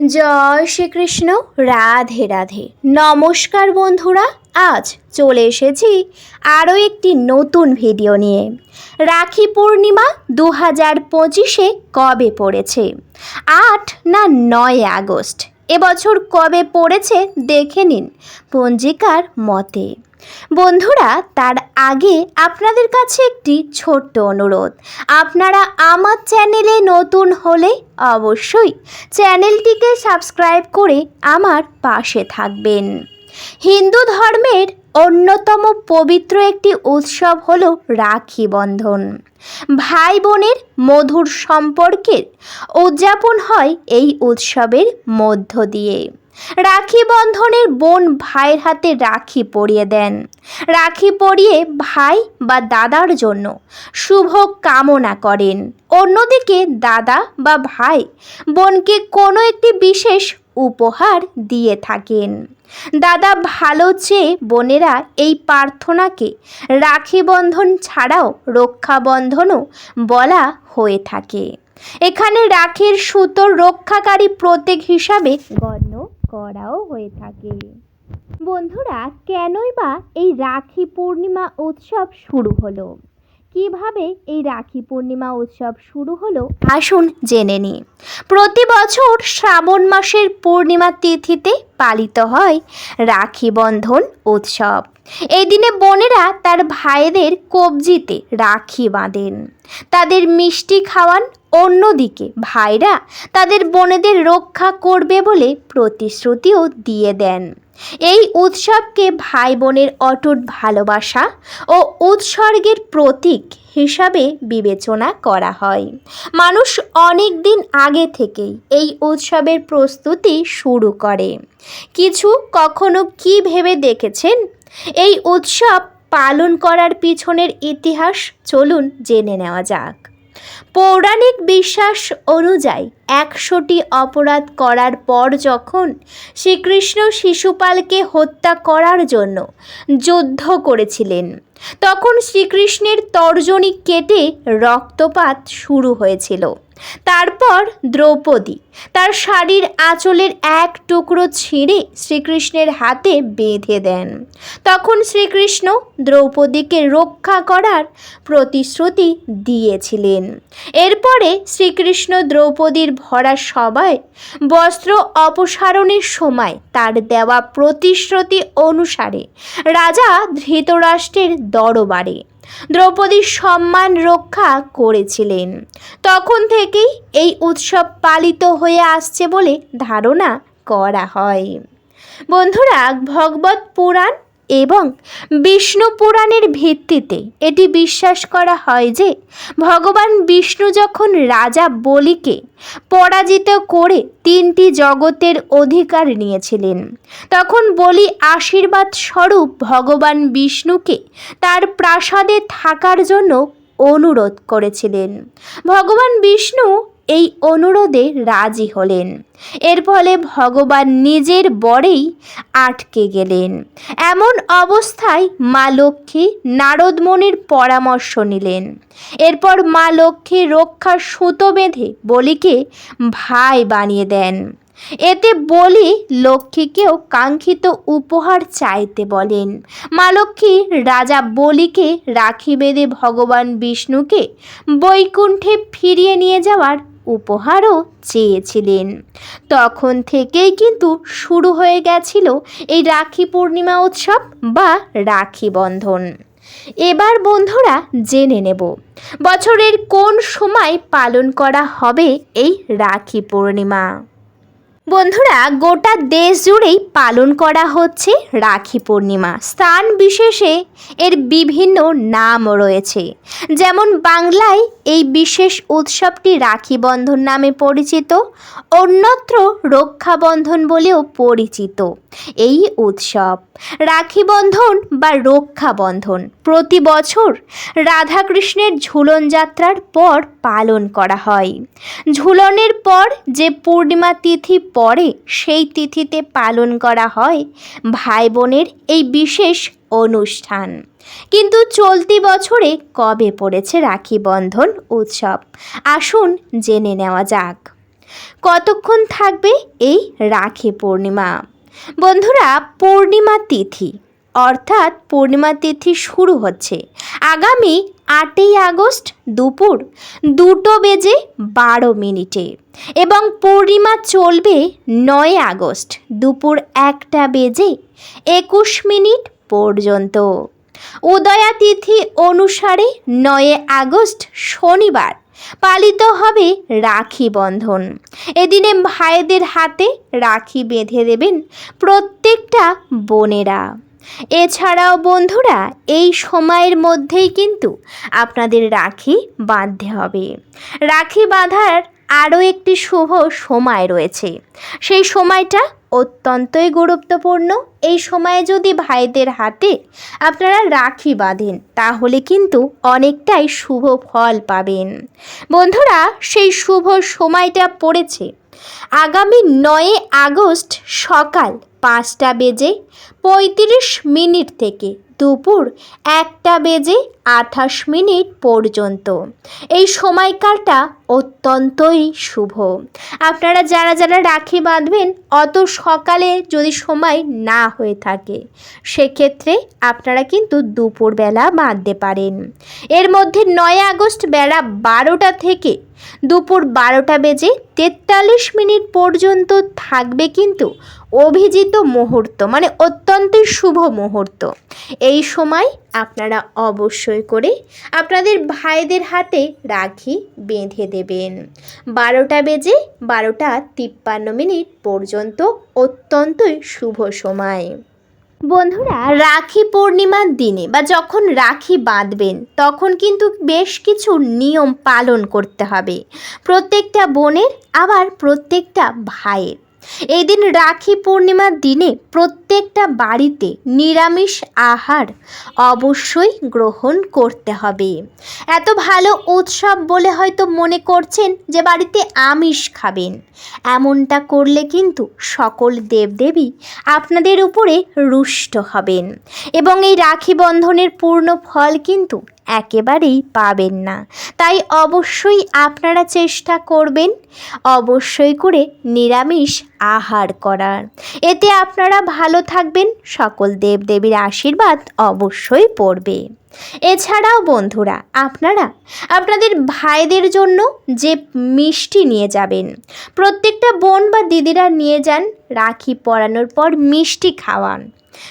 জয় শ্রীকৃষ্ণ, রাধে রাধে। নমস্কার বন্ধুরা, আজ চলে এসেছি আরও একটি নতুন ভিডিও নিয়ে। রাখি পূর্ণিমা দু হাজার পঁচিশে কবে পড়েছে? আট না নয় আগস্ট? এবছর কবে পড়েছে দেখে নিন পঞ্জিকার মতে। বন্ধুরা, তার আগে আপনাদের কাছে একটি ছোট্ট অনুরোধ। আপনারা আমার চ্যানেলে নতুন হলে অবশ্যই চ্যানেলটিকে সাবস্ক্রাইব করে আমার পাশে থাকবেন। হিন্দু ধর্মের অন্যতম পবিত্র একটি উৎসব হল রাখি বন্ধন। ভাই বোনের মধুর সম্পর্কের উদযাপন হয় এই উৎসবের মধ্য দিয়ে। রাখি বন্ধনের বোন ভাইয়ের হাতে রাখি পরিয়ে দেন। রাখি পরিয়ে ভাই বা দাদার জন্য শুভ কামনা করেন। অন্যদিকে দাদা বা ভাই বোনকে কোনো একটি বিশেষ উপহার দিয়ে থাকেন। দাদা ভালো চেয়ে বোনেরা এই প্রার্থনাকে রাখি বন্ধন ছাড়াও রক্ষাবন্ধনও বলা হয়ে থাকে। এখানে রাখির সুতোর রক্ষাকারী প্রতীক হিসাবে গণ্য করাও হয়ে থাকে। বন্ধুরা, কেনই বা এই রাখি পূর্ণিমা উৎসব শুরু হলো? কীভাবে এই রাখি পূর্ণিমা উৎসব শুরু হলো? আসুন জেনে নিই। প্রতি বছর শ্রাবণ মাসের পূর্ণিমা তিথিতে পালিত হয় রাখি বন্ধন উৎসব। এই দিনে বোনেরা তার ভাইদের কবজিতে রাখি বাঁধেন। তাদের মিষ্টি খাওয়ান, অন্যদিকে ভাইরা তাদের বোনেদের রক্ষা করবে বলে প্রতিশ্রুতিও দিয়ে দেন। এই উৎসবকে ভাই বোনের অটুট ভালোবাসা ও উৎসর্গের প্রতীক হিসাবে বিবেচনা করা হয়। মানুষ অনেক দিন আগে থেকেই এই উৎসবের প্রস্তুতি শুরু করে। কিছু কখনো কি ভেবে দেখেছেন? এই উৎসব পালন করার পিছনের ইতিহাস চলুন জেনে নেওয়া যাক। পৌরাণিক বিশ্বাস অনুযায়ী একশোটি অপরাধ করার পর যখন শ্রীকৃষ্ণ শিশুপালকে হত্যা করার জন্য যুদ্ধ করেছিলেন তখন শ্রীকৃষ্ণের তর্জনী কেটে রক্তপাত শুরু হয়েছিল। তারপর দ্রৌপদী তার শাড়ির আঁচলের এক টুকরো ছিঁড়ে শ্রীকৃষ্ণের হাতে বেঁধে দেন। তখন শ্রীকৃষ্ণ দ্রৌপদীকে রক্ষা করার প্রতিশ্রুতি দিয়েছিলেন। এরপরে শ্রীকৃষ্ণ দ্রৌপদীর ভরা সবাই বস্ত্র অপসারণের সময় তার দেওয়া প্রতিশ্রুতি অনুসারে রাজা ধৃতরাষ্ট্রের দরবারে। দ্রৌপদীর সম্মান রক্ষা করেছিলেন। তখন থেকেই এই উৎসব পালিত হয়ে আসছে বলে ধারণা করা হয়। বন্ধুরা, ভগবত পুরাণ এবং বিষ্ণু পুরাণের ভিত্তিতে এটি বিশ্বাস করা হয় যে ভগবান বিষ্ণু যখন রাজা বলিকে পরাজিত করে তিনটি জগতের অধিকার নিয়েছিলেন, তখন বলি আশীর্বাদ স্বরূপ ভগবান বিষ্ণুকে তার প্রাসাদে থাকার জন্য অনুরোধ করেছিলেন। ভগবান বিষ্ণু এই অনুরোধে রাজি হলেন। এর ফলে ভগবান নিজের বরেই আটকে গেলেন। এমন অবস্থায় মা লক্ষ্মী নারদমণির পরামর্শ নিলেন। এরপর মা লক্ষ্মী রক্ষার সুতো বেঁধে বলিকে ভাই বানিয়ে দেন। এতে বলি লক্ষ্মীকেও কাঙ্ক্ষিত উপহার চাইতে বলেন। মা লক্ষ্মী রাজা বলিকে রাখি বেঁধে ভগবান বিষ্ণুকে বৈকুণ্ঠে ফিরিয়ে নিয়ে যাওয়ার উপহারও চেয়েছিলেন। তখন থেকেই কিন্তু শুরু হয়ে গেছিল এই রাখি পূর্ণিমা উৎসব বা রাখি বন্ধন। এবার বন্ধুরা জেনে নেব, বছরের কোন সময় পালন করা হবে এই রাখি পূর্ণিমা। বন্ধুরা, গোটা দেশ জুড়েই পালন করা হচ্ছে রাখি পূর্ণিমা। স্থান বিশেষে এর বিভিন্ন নাম রয়েছে। যেমন বাংলায় এই বিশেষ উৎসবটি রাখি বন্ধন নামে পরিচিত, অন্যত্র রক্ষাবন্ধন বলেও পরিচিত। এই উৎসব রাখি বন্ধন বা রক্ষাবন্ধন প্রতি বছর রাধাকৃষ্ণের ঝুলন যাত্রার পর পালন করা হয়। ঝুলনের পর যে পূর্ণিমা তিথি পরে সেই তিথিতে পালন করা হয় ভাই বোনের এই বিশেষ অনুষ্ঠান। কিন্তু চলতি বছরে কবে পড়েছে রাখি বন্ধন উৎসব? আসুন জেনে নেওয়া যাক। কতক্ষণ থাকবে এই রাখি পূর্ণিমা? বন্ধুরা, পূর্ণিমা তিথি অর্থাৎ পূর্ণিমা তিথি শুরু হচ্ছে। আগামী আটই আগস্ট দুপুর দুটো বেজে বারো মিনিটে এবং পূর্ণিমা চলবে নয় আগস্ট দুপুর একটা বেজে একুশ মিনিট পর্যন্ত। উদয়া তিথি অনুসারে নয় আগস্ট শনিবার পালিত হবে রাখি বন্ধন। এদিনে ভাইদের হাতে রাখি বেঁধে দেবেন প্রত্যেকটা বোনেরা। এছাড়াও বন্ধুরা, এই সময়ের মধ্যেই কিন্তু আপনাদের রাখি বাঁধতে হবে। রাখি বাঁধার আরও একটি শুভ সময় রয়েছে। সেই সময়টা অত্যন্তই গুরুত্বপূর্ণ। এই সময়ে যদি ভাইদের হাতে আপনারা রাখি বাঁধেন, তাহলে কিন্তু অনেকটাই শুভ ফল পাবেন। বন্ধুরা, সেই শুভ সময়টা পড়েছে। আগামী নয় আগস্ট সকাল পাঁচটা বেজে পঁয়ত্রিশ মিনিট থেকে। দুপুর একটা বেজে আঠাশ মিনিট পর্যন্ত। এই সময়কালটা অত্যন্তই শুভ। আপনারা যারা যারা রাখি বাঁধবেন, অত সকালে যদি সময় না হয়ে থাকে, সেক্ষেত্রে আপনারা কিন্তু দুপুরবেলা বাঁধতে পারেন। এর মধ্যে নয় আগস্ট বেলা বারোটা থেকে দুপুর বারোটা বেজে তেতাল্লিশ মিনিট পর্যন্ত থাকবে কিন্তু অভিজিত মুহূর্ত মানে অত্যন্তই শুভ মুহূর্ত। এই সময় আপনারা অবশ্যই করে আপনাদের ভাইদের হাতে রাখি বেঁধে দেবেন। বারোটা বেজে বারোটা তিপ্পান্ন মিনিট পর্যন্ত অত্যন্তই শুভ সময়। বন্ধুরা, রাখি পূর্ণিমার দিনে বা যখন রাখি বাঁধবেন, তখন কিন্তু বেশ কিছু নিয়ম পালন করতে হবে। প্রত্যেকটা বোনের, আবার প্রত্যেকটা ভাইয়ের। এই দিন রাখি পূর্ণিমার দিনে প্রত্যেকটা বাড়িতে নিরামিষ আহার অবশ্যই গ্রহণ করতে হবে। এত ভালো উৎসব বলে হয়তো মনে করছেন যে বাড়িতে আমিষ খাবেন। এমনটা করলে কিন্তু সকল দেবদেবী আপনাদের উপরে রুষ্ট হবেন এবং এই রাখি বন্ধনের পূর্ণ ফল কিন্তু একেবারেই পাবেন না। তাই অবশ্যই আপনারা চেষ্টা করবেন অবশ্যই করে নিরামিষ আহার করার। এতে আপনারা ভালো থাকবেন, সকল দেবদেবীর আশীর্বাদ অবশ্যই পড়বে। এছাড়াও বন্ধুরা, আপনারা আপনাদের ভাইদের জন্য যে মিষ্টি নিয়ে যাবেন, প্রত্যেকটা বোন বা দিদিরা নিয়ে যান রাখি পরানোর পর মিষ্টি খাওয়ান।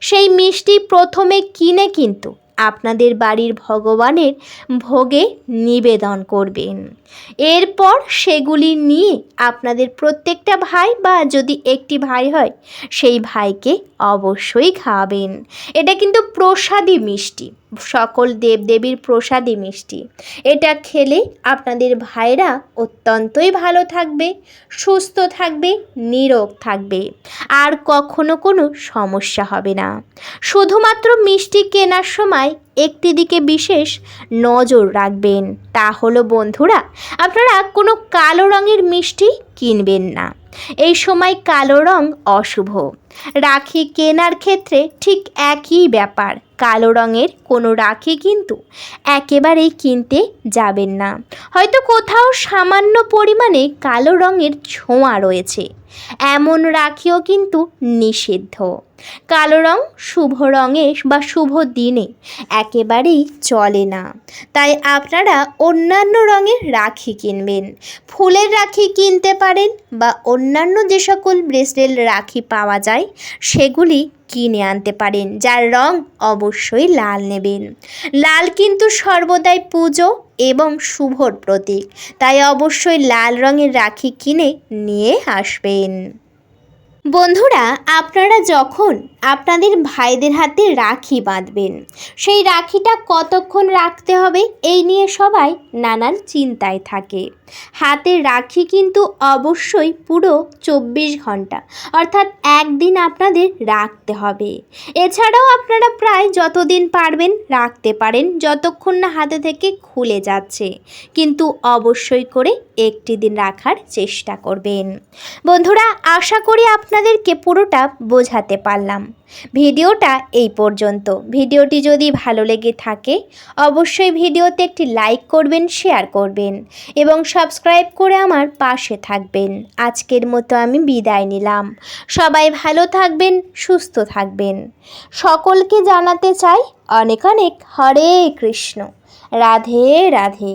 সেই মিষ্টি প্রথমে কিনে কিন্তু আপনাদের বাড়ির ভগবানের ভোগে নিবেদন করবেন। এরপর সেগুলি নিয়ে আপনাদের প্রত্যেকটা ভাই বা যদি একটি ভাই হয়, সেই ভাইকে অবশ্যই খাওয়াবেন। এটা কিন্তু প্রসাদী মিষ্টি। সকল দেবদেবীর প্রসাদী মিষ্টি। এটা খেলে আপনাদের ভাইরা অত্যন্তই ভালো থাকবে, সুস্থ থাকবে নিরোগ থাকবে। আর কখনো কোনো সমস্যা হবে না। শুধুমাত্র মিষ্টি কেনার সময় একটি দিকে বিশেষ নজর রাখবেন। তা হলো বন্ধুরা, আপনারা কোনো কালো রঙের মিষ্টি কিনবেন না। এই সময় কালো রং অশুভ। রাখি কেনার ক্ষেত্রে ঠিক একই ব্যাপার। কালো রঙের কোনো রাখি কিন্তু একেবারেই কিনতে যাবেন না। হয়তো কোথাও সামান্য পরিমাণে কালো রঙের ছোঁয়া রয়েছে। এমন রাখিও কিন্তু নিষিদ্ধ। কালো রং শুভ রঙে বা শুভ দিনে একেবারেই চলে না। তাই আপনারা অন্যান্য রঙের রাখি কিনবেন, ফুলের রাখি কিনতে পারেন বা অন্যান্য যে সকল ব্রেসলেট রাখি পাওয়া যায়, সেগুলি কিনে আনতে পারেন, যার রং অবশ্যই লাল নেবেন। লাল কিন্তু সর্বদাই পুজো এবং শুভর প্রতীক, তাই অবশ্যই লাল রঙের রাখি কিনে নিয়ে আসবেন। বন্ধুরা, আপনারা যখন আপনাদের ভাইদের হাতে রাখি বাঁধবেন, সেই রাখিটা কতক্ষণ রাখতে হবে এই নিয়ে সবাই নানান চিন্তায় থাকে। হাতে রাখি কিন্তু অবশ্যই পুরো চব্বিশ ঘণ্টা, অর্থাৎ একদিন আপনাদের রাখতে হবে। এছাড়াও আপনারা প্রায় যতদিন পারবেন রাখতে পারেন, যতক্ষণ না হাতে থেকে খুলে যাচ্ছে, কিন্তু অবশ্যই করে একটি দিন রাখার চেষ্টা করবেন। বন্ধুরা, আশা করি আপনাদেরকে পুরোটা বোঝাতে পারলাম। ভিডিওটা এই পর্যন্ত। ভিডিওটি যদি ভালো লেগে থাকে, অবশ্যই ভিডিওতে একটি লাইক করবেন, শেয়ার করবেন এবং সাবস্ক্রাইব করে আমার পাশে থাকবেন। আজকের মতো আমি বিদায় নিলাম। সবাই ভালো থাকবেন, সুস্থ থাকবেন। সকলকে জানাতে চাই অনেক অনেক হরে কৃষ্ণ। রাধে রাধে।